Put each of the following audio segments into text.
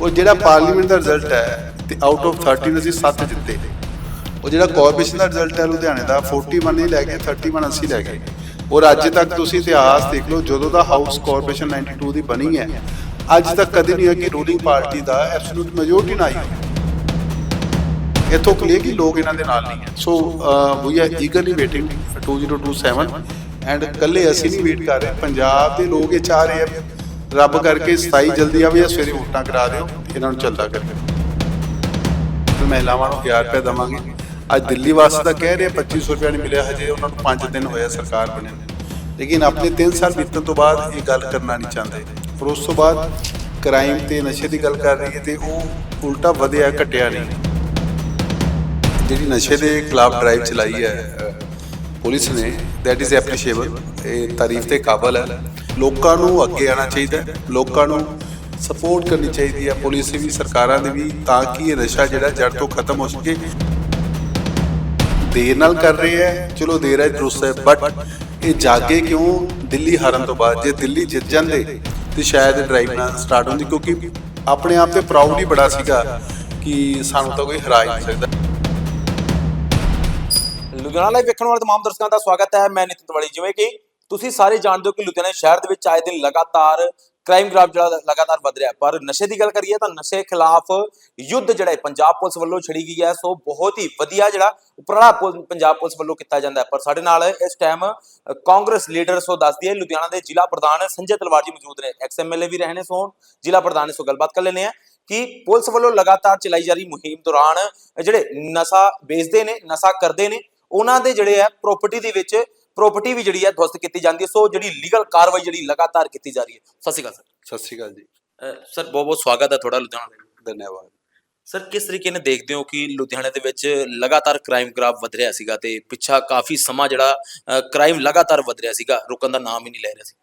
ਉਹ ਜਿਹੜਾ ਪਾਰਲੀਮੈਂਟ ਦਾ ਰਿਜ਼ਲਟ ਹੈ, ਤੇ ਆਊਟ ਆਫ 13 ਅਸੀਂ 7 ਜਿੱਤੇ ਉਹ ਜਿਹੜਾ ਕਾਰਪੋਰੇਸ਼ਨ ਦਾ ਰਿਜ਼ਲਟ ਹੈ ਲੁਧਿਆਣੇ ਦਾ 41 ਹੀ ਲੈ ਗਏ 31 ਅਸੀਂ ਲੈ ਗਏ। ਔਰ ਅੱਜ ਤੱਕ ਤੁਸੀਂ ਇਤਿਹਾਸ ਦੇਖ ਲਓ, ਜਦੋਂ ਦਾ ਹਾਊਸ ਕਾਰਪੋਰੇਸ਼ਨ 92 ਦੀ ਬਣੀ ਹੈ, ਅੱਜ ਤੱਕ ਕਦੇ ਨਹੀਂ ਹੋਇਆ ਕਿ ਰੂਲਿੰਗ ਪਾਰਟੀ ਦਾ ਐਬਸੋਲੂਟ ਮੈਜੋਰਟੀ ਨਾ ਆਈ ਹੋਵੇ। ਇੱਥੋਂ ਕਲੀਅਰ ਕਿ ਲੋਕ ਇਹਨਾਂ ਦੇ ਨਾਲ ਨਹੀਂ ਹੈ। So we are eagerly waiting 2027 and ਕੱਲੇ ਅਸੀਂ ਨਹੀਂ ਵੇਟ ਕਰ ਰਹੇ, ਪੰਜਾਬ ਦੇ ਲੋਕ ਇਹ ਚਾਹ ਰਹੇ ਆ। ਰੱਬ ਕਰਕੇ 27 ਜਲਦੀ ਆਵੇ ਜਾਂ ਸਵੇਰੇ ਵੋਟਾਂ ਕਰਾ ਦਿਓ ਇਹਨਾਂ ਨੂੰ ਚੱਲਦਾ ਕਰਕੇ। ਮਹਿਲਾਵਾਂ ਨੂੰ 1000 ਰੁਪਏ ਦਵਾਂਗੇ। ਅੱਜ ਦਿੱਲੀ ਵਾਸਤੇ ਤਾਂ ਕਹਿ ਰਹੇ ਆ 2500 ਰੁਪਏ ਨਹੀਂ ਮਿਲਿਆ ਹਜੇ ਉਹਨਾਂ ਨੂੰ 5 ਦਿਨ ਹੋਇਆ ਸਰਕਾਰ ਬਣੇ ਨੂੰ। ਲੇਕਿਨ ਆਪਣੇ 3 ਸਾਲ ਬੀਤਣ ਤੋਂ ਬਾਅਦ ਇਹ ਗੱਲ ਕਰਨਾ ਨਹੀਂ ਚਾਹੁੰਦੇ। ਪਰ ਉਸ ਤੋਂ ਬਾਅਦ ਕ੍ਰਾਈਮ ਤੇ ਨਸ਼ੇ ਦੀ ਗੱਲ ਕਰ ਰਹੀ ਹੈ ਤੇ ਉਹ ਉਲਟਾ ਵਧਿਆ ਘਟਿਆ ਨਹੀਂ। ਜਿਹੜੀ ਨਸ਼ੇ ਦੇ ਖਿਲਾਫ ਡਰਾਈਵ ਚਲਾਈ ਹੈ ਪੁਲਿਸ ਨੇ ਦੈਟ ਇਜ਼ ਐਪਰੀਸ਼ੀਏਬਲ ਇਹ ਤਾਰੀਫ ਤੇ ਕਾਬਲ ਹੈ। ਲੋਕਾਂ ਨੂੰ ਅੱਗੇ ਆਉਣਾ ਚਾਹੀਦਾ ਲੋਕਾਂ ਨੂੰ ਸਪੋਰਟ ਕਰਨੀ ਚਾਹੀਦੀ ਹੈ ਪੁਲਿਸ ਵੀ, ਸਰਕਾਰਾਂ ਦੀ ਵੀ, ਤਾਂ ਕਿ ਇਹ ਨਸ਼ਾ ਜਿਹੜਾ ਜੜ ਤੋਂ ਖਤਮ ਹੋ ਸਕੇ। ਦੇਰ ਨਾਲ ਕਰ ਰਹੇ ਹੈ, ਚਲੋ ਦੇਰ ਹੈ ਦਰੁਸਤ ਹੈ ਬਟ ਇਹ ਜਾਗੇ ਕਿਉਂ? ਦਿੱਲੀ ਹਾਰਨ ਤੋਂ ਬਾਅਦ, ਜੇ ਦਿੱਲੀ ਜਿੱਤ ਜਾਂਦੇ, ਤੇ ਸ਼ਾਇਦ ਡਰਾਈਵ ਨਾ ਸਟਾਰਟ ਹੁੰਦੀ, ਕਿਉਂਕਿ ਆਪਣੇ ਆਪ ਤੇ ਪ੍ਰਾਊਡ ਹੀ ਬੜਾ ਸੀਗਾ ਕਿ ਸਾਨੂੰ ਤਾਂ ਕੋਈ ਹਰਾ ਹੀ ਨਹੀਂ ਸਕਦਾ। ਲੁਧਿਆਣਾ ਲਾਈਵ ਵੇਖਣ ਵਾਲੇ ਤਮਾਮ ਦਰਸ਼ਕਾਂ ਦਾ ਸਵਾਗਤ ਹੈ, ਮੈਂ ਨਿਤਿਨ ਤਵੜੀ, ਜਿਵੇਂ ਕਿ ਤੁਸੀਂ ਸਾਰੇ ਜਾਣਦੇ ਹੋ ਕਿ ਲੁਧਿਆਣਾ ਸ਼ਹਿਰ ਦੇ ਵਿੱਚ ਆਏ ਦਿਨ ਲਗਾਤਾਰ ਕ੍ਰਾਈਮ ਗ੍ਰਾਫ ਜਿਹੜਾ ਲਗਾਤਾਰ ਵਧ ਰਿਹਾ ਪਰ ਨਸ਼ੇ ਦੀ ਗੱਲ ਕਰੀਏ ਤਾਂ ਨਸ਼ੇ ਖਿਲਾਫ ਯੁੱਧ ਜਿਹੜਾ ਹੈ, ਪੰਜਾਬ ਪੁਲਿਸ ਵੱਲੋਂ ਛੜੀ ਗਈ ਹੈ। ਸੋ ਬਹੁਤ ਹੀ ਵਧੀਆ ਜਿਹੜਾ ਉਪਰਾਲਾ ਪੰਜਾਬ ਪੁਲਿਸ ਵੱਲੋਂ ਕੀਤਾ ਜਾਂਦਾ ਹੈ। ਪਰ ਸਾਡੇ ਨਾਲ ਇਸ ਟਾਈਮ ਕਾਂਗਰਸ ਲੀਡਰ, ਸੋ ਦੱਸਦੀ ਹੈ, ਲੁਧਿਆਣਾ ਦੇ ਜ਼ਿਲ੍ਹਾ ਪ੍ਰਧਾਨ ਸੰਜੇ ਤਲਵਾਰ ਜੀ ਮੌਜੂਦ ਨੇ। ਐਕਸ ਐਮਐਲਏ ਵੀ ਰਹੇ ਨੇ, ਸੋ ਜ਼ਿਲ੍ਹਾ ਪ੍ਰਧਾਨ ਨੇ ਸੋ ਗੱਲਬਾਤ ਕਰ ਲੈਨੇ ਆ ਕਿ ਪੁਲਿਸ ਵੱਲੋਂ ਲਗਾਤਾਰ ਚਲਾਈ ਜਾ ਰਹੀ ਮੁਹਿੰਮ ਦੌਰਾਨ ਜਿਹੜੇ ਨਸ਼ਾ ਵੇਚਦੇ ਨੇ, ਨਸ਼ਾ ਕਰਦੇ ਨੇ, ਉਹਨਾਂ ਦੇ ਜਿਹੜੇ ਹੈ ਪ੍ਰਾਪਰਟੀ ਦੇ ਵਿੱਚ ਪ੍ਰਾਪਰਟੀ ਵੀ ਜਿਹੜੀ ਹੈ ਧਵਸਤ ਕੀਤੀ ਜਾਂਦੀ ਹੈ। ਸੋ ਜਿਹੜੀ ਲੀਗਲ ਕਾਰਵਾਈ ਜਿਹੜੀ ਲਗਾਤਾਰ ਕੀਤੀ ਜਾ ਰਹੀ ਹੈ। ਸਤਿ ਸ਼੍ਰੀ ਅਕਾਲ ਸਤਿ ਸ਼੍ਰੀ ਅਕਾਲ ਜੀ। ਸਰ ਸਰ ਬਹੁਤ ਬਹੁਤ ਸਵਾਗਤ ਹੈ ਤੁਹਾਡਾ ਲੁਧਿਆਣਾ ਦੇ ਧੰਨਵਾਦ। ਸਰ ਕਿਸ ਤਰੀਕੇ ਨਾਲ ਦੇਖਦੇ ਹੋ ਕਿ ਲੁਧਿਆਣੇ ਦੇ ਵਿੱਚ ਲਗਾਤਾਰ ਕ੍ਰਾਈਮ ਗ੍ਰਾਫ ਵਧ ਰਿਹਾ ਸੀਗਾ ਤੇ ਪਿੱਛਾ ਕਾਫੀ ਸਮਾਂ ਜਿਹੜਾ ਕ੍ਰਾਈਮ ਲਗਾਤਾਰ ਵਧ ਰਿਹਾ ਸੀਗਾ ਰੁਕਣ ਦਾ ਨਾਮ ਹੀ ਨਹੀਂ ਲੈ ਰਿਹਾ ਸੀ?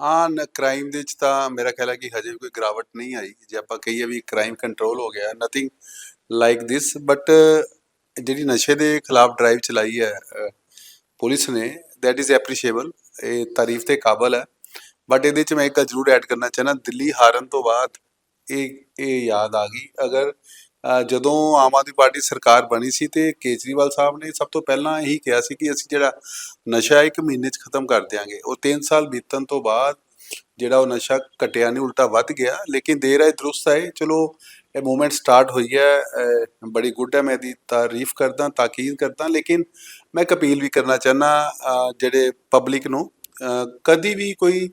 ਆਨ ਕ੍ਰਾਈਮ ਦੇ ਵਿੱਚ ਤਾਂ ਮੇਰਾ ਖਿਆਲ ਹੈ ਕਿ ਹਜੇ ਕੋਈ ਗਿਰਾਵਟ ਨਹੀਂ ਆਈ। ਜੇ ਆਪਾਂ ਕਹੀਏ ਵੀ ਕ੍ਰਾਈਮ ਕੰਟਰੋਲ ਹੋ ਗਿਆ ਨਥਿੰਗ ਲਾਈਕ ਥਿਸ ਬਟ ਜਿਹੜੀ ਨਸ਼ੇ ਦੇ ਖਿਲਾਫ ਡਰਾਈਵ ਚਲਾਈ ਹੈ ਪੁਲਿਸ ਨੇ ਦੈਟ ਇਜ਼ ਐਪਰੀਸ਼ੀਏਬਲ ਇਹ ਤਾਰੀਫ ਤੇ ਕਾਬਲ ਹੈ। ਬਟ ਇਹਦੇ ਚ ਮੈਂ ਇੱਕ ਗੱਲ ਜ਼ਰੂਰ ਐਡ ਕਰਨਾ ਚਾਹਨਾ ਦਿੱਲੀ ਹਾਰਨ ਤੋਂ ਬਾਅਦ ਇਹ ਇਹ ਯਾਦ ਆ ਗਈ। ਅਗਰ ਜਦੋਂ ਆਮ ਆਦਮੀ ਪਾਰਟੀ ਸਰਕਾਰ ਬਣੀ ਸੀ ਤੇ ਕੇਜਰੀਵਾਲ ਸਾਹਿਬ ਨੇ ਸਭ ਤੋਂ ਪਹਿਲਾਂ ਇਹੀ ਕਿਹਾ ਸੀ ਕਿ ਅਸੀਂ ਜਿਹੜਾ ਨਸ਼ਾ ਇੱਕ ਮਹੀਨੇ 'ਚ ਖਤਮ ਕਰ ਦਿਆਂਗੇ। ਉਹ 3 ਸਾਲ ਬੀਤਣ ਤੋਂ ਬਾਅਦ ਜਿਹੜਾ ਉਹ ਨਸ਼ਾ ਘਟਿਆ ਨਹੀਂ, ਉਲਟਾ ਵੱਧ ਗਿਆ। ਲੇਕਿਨ ਦੇਰ ਆਏ ਦਰੁਸਤ ਹੈ, ਚਲੋ ਇਹ ਮੂਵਮੈਂਟ ਸਟਾਰਟ ਹੋਈ ਹੈ ਬੜੀ ਗੁੱਡ ਹੈ, ਮੈਂ ਇਹਦੀ ਤਾਰੀਫ ਕਰਦਾ, ਤਾਕੀਦ ਕਰਦਾ, ਲੇਕਿਨ ਮੈਂ ਇੱਕ ਅਪੀਲ ਵੀ ਕਰਨਾ ਚਾਹਨਾ ਜਿਹੜੇ ਪਬਲਿਕ ਨੂੰ ਕਦੀ ਵੀ ਕੋਈ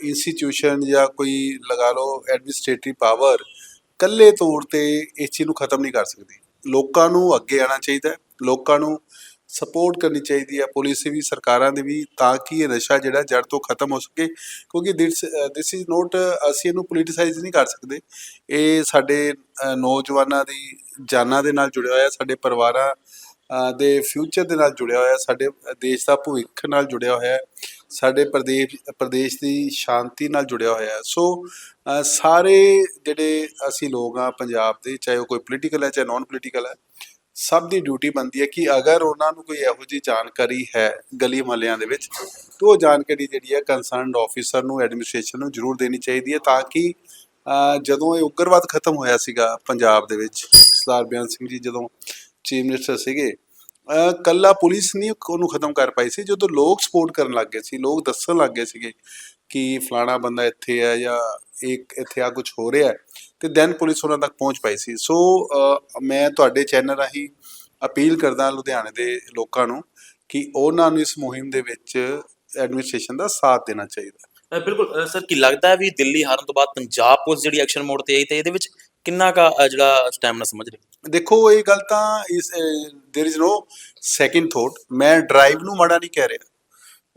ਇੰਸਟੀਟਿਊਸ਼ਨ ਜਾਂ ਕੋਈ ਲਗਾ ਲਓ ਐਡਮਿਨਿਸਟ੍ਰੇਟਿਵ ਪਾਵਰ ਕੱਲੇ ਤੌਰ ਤੇ ਇਸ ਚੀਜ਼ ਨੂੰ ਖਤਮ ਨਹੀਂ ਕਰ ਸਕਦੀ। ਲੋਕਾਂ ਨੂੰ ਅੱਗੇ ਆਉਣਾ ਚਾਹੀਦਾ ਲੋਕਾਂ ਨੂੰ ਸਪੋਰਟ ਕਰਨੀ ਚਾਹੀਦੀ ਹੈ ਪੁਲਿਸ ਵੀ, ਸਰਕਾਰਾਂ ਦੀ ਵੀ, ਤਾਂ ਕਿ ਇਹ ਨਸ਼ਾ ਜਿਹੜਾ ਜੜ ਤੋਂ ਖਤਮ ਹੋ ਸਕੇ, ਕਿਉਂਕਿ ਦਿਸ ਇਜ਼ ਨੋਟ ਅਸੀਂ ਇਹਨੂੰ ਪੋਲੀਟੀਸਾਈਜ਼ ਨਹੀਂ ਕਰ ਸਕਦੇ। ਇਹ ਸਾਡੇ ਨੌਜਵਾਨਾਂ ਦੀ, ਜਾਨਾਂ ਦੇ ਨਾਲ ਜੁੜਿਆ ਹੋਇਆ, ਸਾਡੇ ਪਰਿਵਾਰਾਂ ਦੇ ਫਿਊਚਰ ਦੇ ਨਾਲ ਜੁੜਿਆ ਹੋਇਆ, ਸਾਡੇ ਦੇਸ਼ ਦਾ ਭਵਿੱਖ ਨਾਲ ਜੁੜਿਆ ਹੋਇਆ, ਸਾਡੇ ਪ੍ਰਦੇਸ਼ ਪ੍ਰਦੇਸ਼ ਦੀ ਸ਼ਾਂਤੀ ਨਾਲ ਜੁੜਿਆ ਹੋਇਆ। ਸੋ ਸਾਰੇ ਜਿਹੜੇ ਅਸੀਂ ਲੋਕ ਆ ਪੰਜਾਬ ਦੇ, ਚਾਹੇ ਉਹ ਕੋਈ ਪੋਲੀਟੀਕਲ ਹੈ, ਚਾਹੇ ਨਾਨ ਪੋਲੀਟੀਕਲ ਹੈ ਸਭ ਦੀ ਡਿਊਟੀ ਬਣਦੀ ਹੈ ਕਿ ਅਗਰ ਉਹਨਾਂ ਨੂੰ ਕੋਈ ਇਹੋ ਜਿਹੀ ਜਾਣਕਾਰੀ ਹੈ ਗਲੀ ਮਹੱਲਿਆਂ ਦੇ ਵਿੱਚ ਤਾਂ ਉਹ ਜਾਣਕਾਰੀ ਜਿਹੜੀ ਹੈ ਕੰਸਰਨਡ ਆਫੀਸਰ ਨੂੰ ਐਡਮਿਨਿਸਟ੍ਰੇਸ਼ਨ ਨੂੰ ਜ਼ਰੂਰ ਦੇਣੀ ਚਾਹੀਦੀ ਹੈ ਤਾਂ ਕਿ ਜਦੋਂ ਇਹ ਉਗਰਵਾਦ ਖਤਮ ਹੋਇਆ ਸੀਗਾ ਪੰਜਾਬ ਦੇ ਵਿੱਚ ਸਰਦਾਰ ਬਿਆਨ ਸਿੰਘ ਜੀ ਜਦੋਂ ਚੀਫ ਮਿਨਿਸਟਰ ਸੀਗੇ ਅ, ਕੱਲਾ ਪੁਲਿਸ ਨਹੀਂ ਉਹਨੂੰ ਖਤਮ ਕਰ ਪਾਈ ਸੀ ਜਦੋਂ ਲੋਕ ਸਪੋਰਟ ਕਰਨ ਲੱਗ ਗਏ ਸੀ ਲੋਕ ਦੱਸਣ ਲੱਗ ਗਏ ਸੀਗੇ ਕਿ ਫਲਾਣਾ ਬੰਦਾ ਇੱਥੇ ਹੈ ਜਾਂ ਇੱਕ ਇੱਥੇ ਆ ਕੁਝ ਹੋ ਰਿਹਾ ਹੈ ਤੇ ਦੈਨ ਪੁਲਿਸ ਉਹਨਾਂ ਤੱਕ ਪਹੁੰਚ ਪਾਈ ਸੀ ਸੋ ਅ, ਮੈਂ ਤੁਹਾਡੇ ਚੈਨਲ ਰਾਹੀਂ ਅਪੀਲ ਕਰਦਾ ਲੁਧਿਆਣੇ ਦੇ ਲੋਕਾਂ ਨੂੰ ਕਿ ਉਹਨਾਂ ਨੂੰ ਇਸ ਮੁਹਿੰਮ ਦੇ ਵਿੱਚ ਐਡਮਿਨਿਸਟ੍ਰੇਸ਼ਨ ਦਾ ਸਾਥ ਦੇਣਾ ਚਾਹੀਦਾ ਅ, ਬਿਲਕੁਲ ਅ, ਸਰ ਕੀ ਲੱਗਦਾ ਹੈ ਵੀ ਦਿੱਲੀ ਹਾਰਨ ਤੋਂ ਬਾਅਦ ਪੰਜਾਬ ਪੁਲਿਸ ਜਿਹੜੀ ਐਕਸ਼ਨ ਮੋਡ ਤੇ ਆਈ ਤੇ ਇਹਦੇ ਵਿੱਚ ਕਿੰਨਾ ਕਾ ਅ, ਜਿਹੜਾ ਸਟੈਮਨਾ ਸਮਝ ਰਹੀ ਦੇਖੋ ਇਹ ਗੱਲ ਤਾਂ ਇਸ there is no second thought ਮੈਂ ਡਰਾਈਵ ਨੂੰ ਮਾੜਾ ਨਹੀਂ ਕਹਿ ਰਿਹਾ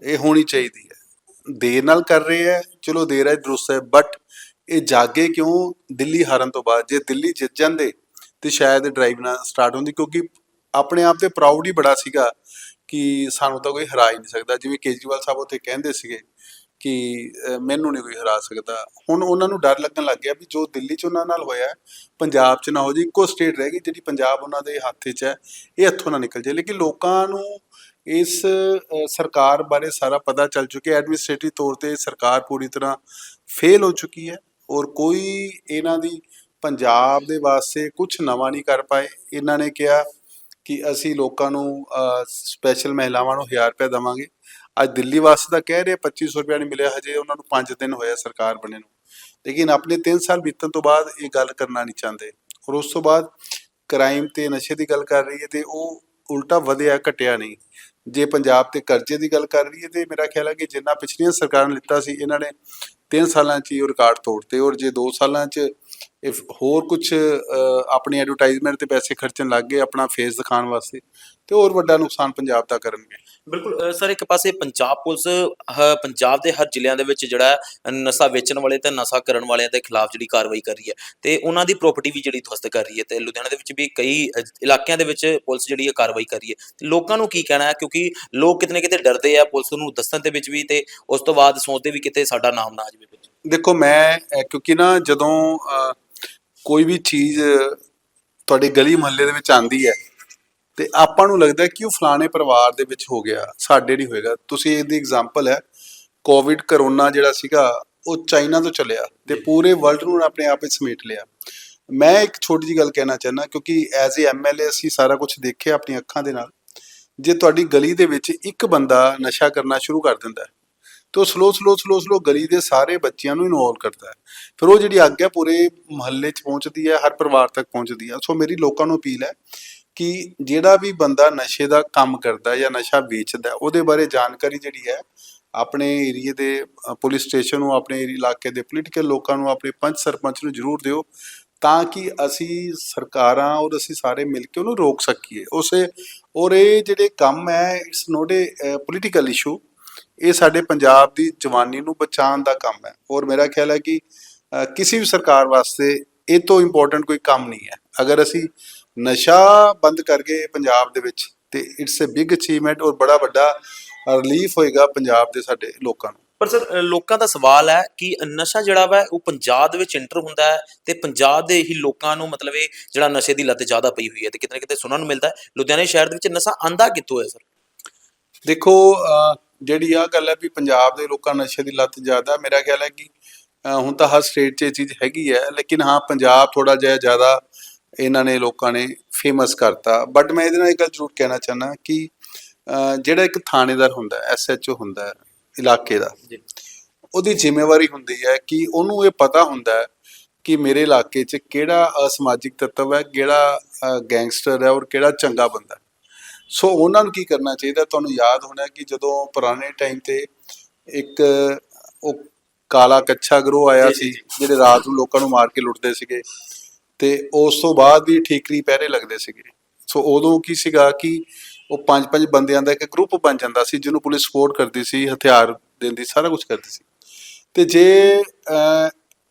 ਇਹ ਹੋਣੀ ਚਾਹੀਦੀ ਹੈ ਦੇਰ ਨਾਲ ਕਰ ਰਹੇ ਹੈ ਚਲੋ ਦੇਰ ਹੈ ਦਰੁਸਤ ਹੈ ਬਟ ਇਹ ਜਾਗੇ ਕਿਉਂ ਦਿੱਲੀ ਹਾਰਨ ਤੋਂ ਬਾਅਦ? ਜੇ ਦਿੱਲੀ ਜਿੱਤ ਜਾਂਦੇ ਤੇ ਸ਼ਾਇਦ ਡਰਾਈਵ ਨਾ ਸਟਾਰਟ ਹੁੰਦੀ, ਕਿਉਂਕਿ ਆਪਣੇ ਆਪ ਤੇ ਪ੍ਰਾਊਡ ਹੀ ਬੜਾ ਸੀਗਾ ਕਿ ਸਾਨੂੰ ਤਾਂ ਕੋਈ ਹਰਾ ਹੀ ਨਹੀਂ ਸਕਦਾ। ਜਿਵੇਂ ਕੇਜਰੀਵਾਲ ਸਾਹਿਬ ਉੱਥੇ ਕਹਿੰਦੇ ਸੀਗੇ ਕਿ ਮੈਨੂੰ ਨਹੀਂ ਕੋਈ ਹਰਾ ਸਕਦਾ। ਹੁਣ ਉਹਨਾਂ ਨੂੰ ਡਰ ਲੱਗਣ ਲੱਗ ਗਿਆ ਵੀ ਜੋ ਦਿੱਲੀ 'ਚ ਉਹਨਾਂ ਨਾਲ ਹੋਇਆ, ਪੰਜਾਬ 'ਚ ਨਾ ਹੋ ਜੀ, ਇੱਕੋ ਸਟੇਟ ਰਹਿ ਗਈ ਜਿਹੜੀ ਪੰਜਾਬ ਉਹਨਾਂ ਦੇ ਹੱਥ 'ਚ ਹੈ, ਇਹ ਹੱਥੋਂ ਨਾ ਨਿਕਲ ਜੇ ਲੇਕਿਨ ਲੋਕਾਂ ਨੂੰ ਇਸ ਸਰਕਾਰ ਬਾਰੇ ਸਾਰਾ ਪਤਾ ਚੱਲ ਚੁੱਕਿਆ। ਐਡਮਿਨਿਸਟ੍ਰੇਟਿਵ ਤੌਰ ਤੇ ਸਰਕਾਰ ਪੂਰੀ ਤਰ੍ਹਾਂ ਫੇਲ ਹੋ ਚੁੱਕੀ ਹੈ। ਔਰ ਕੋਈ ਇਹਨਾਂ ਦੀ ਪੰਜਾਬ ਦੇ ਵਾਸਤੇ ਕੁਝ ਨਵਾਂ ਨਹੀਂ ਕਰ ਪਾਏ। ਇਹਨਾਂ ਨੇ ਕਿਹਾ ਕਿ ਅਸੀਂ ਲੋਕਾਂ ਨੂੰ ਸਪੈਸ਼ਲ ਮਹਿਲਾਵਾਂ ਨੂੰ 1000 ਰੁਪਏ ਦੇਵਾਂਗੇ। ਅੱਜ ਦਿੱਲੀ ਵਾਸਤੇ ਤਾਂ ਕਹਿ ਰਹੇ 2500 ਰੁਪਏ ਨਹੀਂ ਮਿਲਿਆ ਹਜੇ, ਉਹਨਾਂ ਨੂੰ 5 ਦਿਨ ਹੋਇਆ ਸਰਕਾਰ ਬਣੇ ਨੂੰ। ਲੇਕਿਨ ਆਪਣੇ 3 ਸਾਲ ਬੀਤਣ ਤੋਂ ਬਾਅਦ ਇਹ ਗੱਲ ਕਰਨਾ ਨਹੀਂ ਚਾਹੁੰਦੇ। ਔਰ ਉਸ ਤੋਂ ਬਾਅਦ ਕ੍ਰਾਈਮ ਤੇ ਨਸ਼ੇ ਦੀ ਗੱਲ ਕਰ ਰਹੀ ਹੈ ਤੇ ਉਹ ਉਲਟਾ ਵਧਿਆ, ਘਟਿਆ ਨਹੀਂ। ਜੇ ਪੰਜਾਬ ਤੇ ਕਰਜ਼ੇ ਦੀ ਗੱਲ ਕਰ ਰਹੀ ਹੈ ਤੇ ਮੇਰਾ ਖਿਆਲ ਹੈ ਕਿ ਜਿੰਨਾ ਪਿਛਲੀਆਂ ਸਰਕਾਰਾਂ ਲਿੱਤਾ ਸੀ, ਇਹਨਾਂ ਨੇ 3 ਸਾਲਾਂ 'ਚ ਹੀ ਉਹ ਰਿਕਾਰਡ ਤੋੜਤੇ ਔਰ ਜੇ 2 ਸਾਲਾਂ 'ਚ ਇਹ ਹੋਰ ਕੁਝ ਆਪਣੀ ਐਡਵਰਟਾਈਜ਼ਮੈਂਟ ਤੇ ਪੈਸੇ ਖਰਚਣ ਲੱਗ ਗਏ ਆਪਣਾ ਫੇਸ ਦਿਖਾਉਣ ਵਾਸਤੇ ਤੇ ਹੋਰ ਵੱਡਾ ਨੁਕਸਾਨ ਪੰਜਾਬ ਦਾ ਕਰਨਗੇ। ਬਿਲਕੁਲ ਸਰ ਇੱਕ ਪਾਸੇ ਪੰਜਾਬ ਪੁਲਿਸ ਪੰਜਾਬ ਦੇ ਹਰ ਜ਼ਿਲ੍ਹਿਆਂ ਦੇ ਵਿੱਚ ਜਿਹੜਾ ਨਸ਼ਾ ਵੇਚਣ ਵਾਲੇ ਤੇ ਨਸ਼ਾ ਕਰਨ ਵਾਲਿਆਂ ਦੇ ਖਿਲਾਫ ਜਿਹੜੀ ਕਾਰਵਾਈ ਕਰ ਰਹੀ ਹੈ ਤੇ ਉਹਨਾਂ ਦੀ ਪ੍ਰਾਪਰਟੀ ਵੀ ਜਿਹੜੀ ਧਵਸਤ ਕਰ ਰਹੀ ਹੈ ਤੇ ਲੁਧਿਆਣਾ ਦੇ ਵਿੱਚ ਵੀ ਕਈ ਇਲਾਕਿਆਂ ਦੇ ਵਿੱਚ ਪੁਲਿਸ ਜਿਹੜੀ ਹੈ ਕਾਰਵਾਈ ਕਰ ਰਹੀ ਹੈ। ਲੋਕਾਂ ਨੂੰ ਕੀ ਕਹਿਣਾ ਹੈ? ਕਿਉਂਕਿ ਲੋਕ ਕਿਤੇ ਨਾ ਕਿਤੇ ਡਰਦੇ ਆ ਪੁਲਿਸ ਨੂੰ ਦੱਸਣ ਦੇ ਵਿੱਚ ਵੀ ਤੇ ਉਸ ਤੋਂ ਬਾਅਦ ਸੋਚਦੇ ਵੀ ਕਿਤੇ ਸਾਡਾ ਨਾਮ ਨਾ ਆ ਜਾਵੇ ਵਿੱਚ ਦੇਖੋ ਮੈਂ ਕਿਉਂਕਿ ਨਾ ਜਦੋਂ ਕੋਈ ਵੀ ਚੀਜ਼ ਤੁਹਾਡੇ ਗਲੀ ਮੁਹੱਲੇ ਦੇ ਵਿੱਚ ਆਂਦੀ ਹੈ ਤੇ ਆਪਾਂ ਨੂੰ ਲੱਗਦਾ ਕਿ ਉਹ ਫਲਾਣੇ ਪਰਿਵਾਰ ਦੇ ਵਿੱਚ ਹੋ ਗਿਆ ਸਾਡੇ ਨਹੀਂ ਹੋਏਗਾ। ਤੁਸੀਂ ਇਹਦੀ ਐਗਜ਼ਾਮਪਲ ਹੈ ਕੋਵਿਡ ਕਰੋਨਾ ਜਿਹੜਾ ਸੀਗਾ ਉਹ ਚਾਈਨਾ ਤੋਂ ਚੱਲਿਆ ਤੇ ਪੂਰੇ ਵਰਲਡ ਨੂੰ ਆਪਣੇ ਆਪ ਵਿੱਚ ਸਮੇਟ ਲਿਆ। ਮੈਂ ਇੱਕ ਛੋਟੀ ਜੀ ਗੱਲ ਕਹਿਣਾ ਚਾਹੁੰਦਾ ਕਿਉਂਕਿ ਐਜ਼ ਅ ਐਮਐਲਏ ਅਸੀਂ ਸਾਰਾ ਕੁਝ ਦੇਖਿਆ ਆਪਣੀਆਂ ਅੱਖਾਂ ਦੇ ਨਾਲ। ਜੇ ਤੁਹਾਡੀ ਗਲੀ ਦੇ ਵਿੱਚ ਇੱਕ ਬੰਦਾ ਨਸ਼ਾ ਕਰਨਾ ਸ਼ੁਰੂ ਕਰ ਦਿੰਦਾ ਹੈ ਤੇ ਉਹ ਸਲੋ ਸਲੋ ਸਲੋ ਸਲੋ ਗਲੀ ਦੇ ਸਾਰੇ ਬੱਚਿਆਂ ਨੂੰ ਇਨਵੋਲ ਕਰਦਾ ਹੈ। ਫਿਰ ਉਹ ਜਿਹੜੀ ਅੱਗ ਹੈ ਪੂਰੇ ਮੁਹੱਲੇ 'ਚ ਪਹੁੰਚਦੀ ਹੈ ਹਰ ਪਰਿਵਾਰ ਤੱਕ ਪਹੁੰਚਦੀ ਹੈ। ਸੋ ਮੇਰੀ ਲੋਕਾਂ ਨੂੰ ਅਪੀਲ ਹੈ ਕਿ ਜਿਹੜਾ ਵੀ ਬੰਦਾ ਨਸ਼ੇ ਦਾ ਕੰਮ ਕਰਦਾ ਜਾਂ ਨਸ਼ਾ ਵੇਚਦਾ, ਉਹਦੇ ਬਾਰੇ ਜਾਣਕਾਰੀ ਜਿਹੜੀ ਹੈ, ਆਪਣੇ ਏਰੀਏ ਦੇ ਪੁਲਿਸ ਸਟੇਸ਼ਨ ਨੂੰ, ਆਪਣੇ ਇਲਾਕੇ ਦੇ ਪੋਲੀਟੀਕਲ ਲੋਕਾਂ ਨੂੰ, ਆਪਣੇ ਪੰਚ ਸਰਪੰਚ ਨੂੰ ਜ਼ਰੂਰ ਦਿਓ, ਤਾਂ ਕਿ ਅਸੀਂ ਸਰਕਾਰਾਂ ਔਰ ਅਸੀਂ ਸਾਰੇ ਮਿਲ ਕੇ ਉਹਨੂੰ ਰੋਕ ਸਕੀਏ। ਉਸੇ, ਔਰ ਇਹ ਜਿਹੜੇ ਕੰਮ ਹੈ it's not a political issue ਇਹ ਸਾਡੇ ਪੰਜਾਬ ਦੀ ਜਵਾਨੀ ਨੂੰ ਬਚਾਉਣ ਦਾ ਕੰਮ ਹੈ। ਔਰ ਮੇਰਾ ਖਿਆਲ ਹੈ ਕਿ ਕਿਸੇ ਵੀ ਸਰਕਾਰ ਵਾਸਤੇ ਇਹ ਤੋਂ ਇੰਪੋਰਟੈਂਟ ਕੋਈ ਕੰਮ ਨਹੀਂ ਹੈ। ਅਗਰ ਅਸੀਂ ਨਸ਼ਾ ਬੰਦ ਕਰ ਗਏ ਪੰਜਾਬ ਦੇ ਵਿੱਚ ਤੇ ਇਟਸ ਅ ਬਿਗ ਅਚੀਵਮੈਂਟ ਔਰ ਬੜਾ ਵੱਡਾ ਰਿਲੀਫ ਹੋਏਗਾ ਪੰਜਾਬ ਦੇ ਸਾਡੇ ਲੋਕਾਂ ਨੂੰ। ਪਰ ਸਰ ਲੋਕਾਂ ਦਾ ਸਵਾਲ ਹੈ ਕਿ ਨਸ਼ਾ ਜਿਹੜਾ ਵਾ ਉਹ ਪੰਜਾਬ ਦੇ ਵਿੱਚ ਐਂਟਰ ਹੁੰਦਾ ਹੈ ਤੇ ਪੰਜਾਬ ਦੇ ਹੀ ਲੋਕਾਂ ਨੂੰ ਮਤਲਬ ਇਹ ਜਿਹੜਾ ਨਸ਼ੇ ਦੀ ਲੱਤ ਜ਼ਿਆਦਾ ਪਈ ਹੋਈ ਹੈ ਤੇ ਕਿਤੇ ਨਾ ਕਿਤੇ ਸੁਣਨ ਨੂੰ ਮਿਲਦਾ ਹੈ। ਲੁਧਿਆਣੇ ਸ਼ਹਿਰ ਦੇ ਵਿੱਚ ਨਸ਼ਾ ਆਂਦਾ ਕਿੱਥੋਂ ਹੈ ਸਰ? ਦੇਖੋ ਜਿਹੜੀ ਆ ਗੱਲ ਹੈ ਵੀ ਪੰਜਾਬ ਦੇ ਲੋਕਾਂ ਨਸ਼ੇ ਦੀ ਲੱਤ ਜ਼ਿਆਦਾ ਮੇਰਾ ਖਿਆਲ ਹੈ ਕਿ ਹੁਣ ਤਾਂ ਹਰ ਸਟੇਟ 'ਚ ਇਹ ਚੀਜ਼ ਹੈਗੀ ਹੈ ਲੇਕਿਨ ਹਾਂ ਪੰਜਾਬ ਥੋੜਾ ਜਿਹਾ ਜ਼ਿਆਦਾ ਇਹਨਾਂ ਨੇ ਲੋਕਾਂ ਨੇ ਫੇਮਸ ਕਰਤਾ। ਬਟ ਮੈਂ ਇਹਦੇ ਨਾਲ ਇੱਕ ਗੱਲ ਜ਼ਰੂਰ ਕਹਿਣਾ ਚਾਹਨਾ ਕਿ ਜਿਹੜਾ ਇੱਕ ਥਾਣੇਦਾਰ ਹੁੰਦਾ ਐਸਐਚਓ ਹੁੰਦਾ ਇਲਾਕੇ ਦਾ ਉਹਦੀ ਜ਼ਿੰਮੇਵਾਰੀ ਹੁੰਦੀ ਹੈ ਕਿ ਉਹਨੂੰ ਇਹ ਪਤਾ ਹੁੰਦਾ ਹੈ ਕਿ ਮੇਰੇ ਇਲਾਕੇ 'ਚ ਕਿਹੜਾ ਅਸਮਾਜਿਕ ਤੱਤਵ ਹੈ ਕਿਹੜਾ ਗੈਂਗਸਟਰ ਹੈ ਔਰ ਕਿਹੜਾ ਚੰਗਾ ਬੰਦਾ ਸੋ ਉਹਨਾਂ ਨੂੰ ਕੀ ਕਰਨਾ ਚਾਹੀਦਾ? ਤੁਹਾਨੂੰ ਯਾਦ ਹੋਣਾ ਕਿ ਜਦੋਂ ਪੁਰਾਣੇ ਟਾਈਮ ਤੇ ਇੱਕ ਉਹ ਕਾਲਾ ਕੱਛਾ ਗਰੋਹ ਆਇਆ ਸੀ। ਜਿਹੜੇ ਰਾਤ ਨੂੰ ਲੋਕਾਂ ਨੂੰ ਮਾਰ ਕੇ ਲੁੱਟਦੇ ਸੀਗੇ ਤੇ ਉਸ ਤੋਂ ਬਾਅਦ ਵੀ ਠੀਕਰੀ ਪਹਿਰੇ ਲੱਗਦੇ ਸੀਗੇ। ਸੋ ਉਦੋਂ ਕੀ ਸੀਗਾ ਕਿ ਉਹ ਪੰਜ ਪੰਜ ਬੰਦਿਆਂ ਦਾ ਇੱਕ ਗਰੁੱਪ ਬਣ ਜਾਂਦਾ ਸੀ, ਜਿਹਨੂੰ ਪੁਲਿਸ ਸਪੋਰਟ ਕਰਦੀ ਸੀ, ਹਥਿਆਰ ਦਿੰਦੀ ਸਾਰਾ ਕੁਝ ਕਰਦੀ ਸੀ। ਤੇ ਜੇ